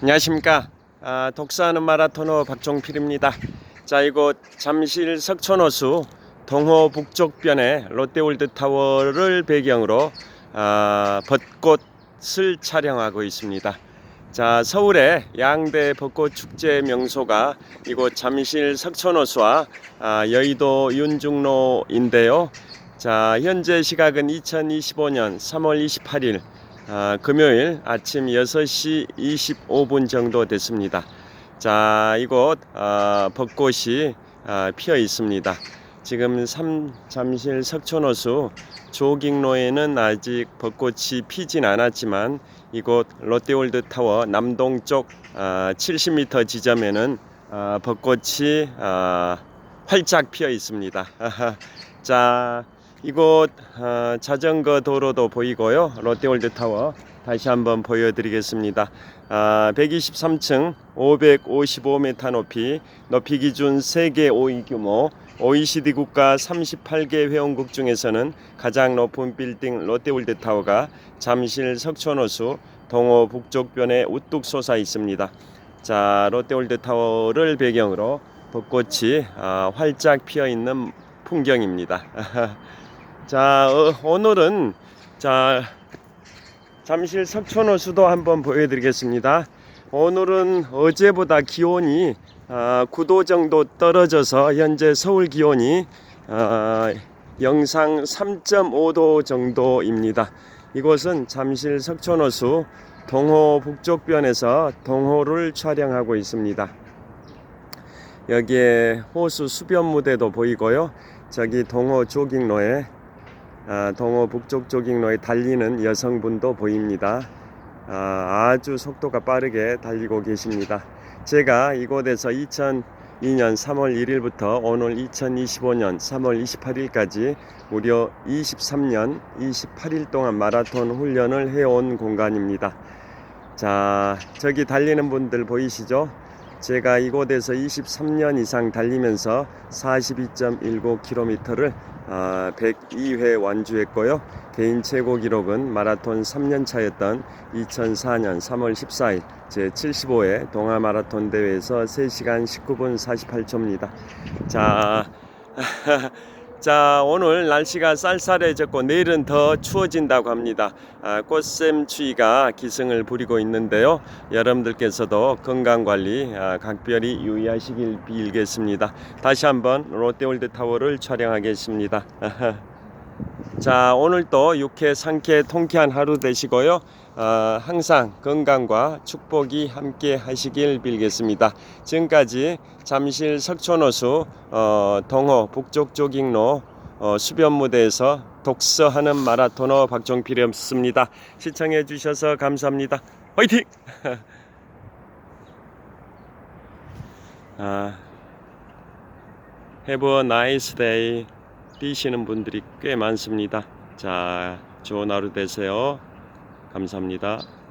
안녕하십니까. 아, 독서하는 마라토너 박종필입니다. 자, 이곳 잠실 석촌호수 동호 북쪽변의 롯데월드타워를 배경으로 아, 벚꽃을 촬영하고 있습니다. 자, 서울의 양대 벚꽃 축제 명소가 이곳 잠실 석촌호수와 아, 여의도 윤중로인데요. 자, 현재 시각은 2025년 3월 28일 아, 금요일 아침 6시 25분 정도 됐습니다. 자, 이곳 아, 벚꽃이 아, 피어 있습니다. 지금 삼, 잠실 석촌호수 조깅로에는 아직 벚꽃이 피진 않았지만 이곳 롯데월드 타워 남동쪽 아, 70m 지점에는 아, 벚꽃이 아, 활짝 피어 있습니다. 자, 이곳 어, 자전거 도로도 보이고요. 롯데월드 타워 다시 한번 보여드리겠습니다. 아, 123층 555m 높이 높이 기준 세계 5위 규모 OECD 국가 38개 회원국 중에서는 가장 높은 빌딩 롯데월드 타워가 잠실 석촌호수 동호 북쪽변에 우뚝 솟아 있습니다. 자, 롯데월드 타워를 배경으로 벚꽃이 아, 활짝 피어 있는 풍경입니다. 자, 어, 오늘은 자 잠실 석촌호수도 한번 보여드리겠습니다. 오늘은 어제보다 기온이 아, 9도 정도 떨어져서 현재 서울 기온이 아, 영상 3.5도 정도입니다. 이곳은 잠실 석촌호수 동호 북쪽변에서 동호를 촬영하고 있습니다. 여기에 호수 수변 무대도 보이고요. 저기 동호 조깅로에 아, 동호 북쪽 조깅로에 달리는 여성분도 보입니다. 아, 아주 속도가 빠르게 달리고 계십니다. 제가 이곳에서 2002년 3월 1일부터 오늘 2025년 3월 28일까지 무려 23년 28일 동안 마라톤 훈련을 해온 공간입니다. 자, 저기 달리는 분들 보이시죠? 제가 이곳에서 23년 이상 달리면서 42.19km를 102회 완주했고요. 개인 최고 기록은 마라톤 3년 차였던 2004년 3월 14일 제 75회 동아 마라톤 대회에서 3시간 19분 48초입니다. 자, 자 오늘 날씨가 쌀쌀해졌고 내일은 더 추워진다고 합니다. 아, 꽃샘 추위가 기승을 부리고 있는데요. 여러분들께서도 건강 관리 아, 각별히 유의하시길 빌겠습니다. 다시 한번 롯데월드 타워를 촬영하겠습니다. 자 오늘도 유쾌 상쾌 통쾌한 하루 되시고요. 어, 항상 건강과 축복이 함께 하시길 빌겠습니다. 지금까지 잠실 석촌호수 어, 동호 북쪽 조깅로 어, 수변 무대에서 독서하는 마라토너 박종필이었습니다. 시청해 주셔서 감사합니다. 화이팅! 아, have a nice day. 뛰시는 분들이 꽤 많습니다. 자, 좋은 하루 되세요. 감사합니다.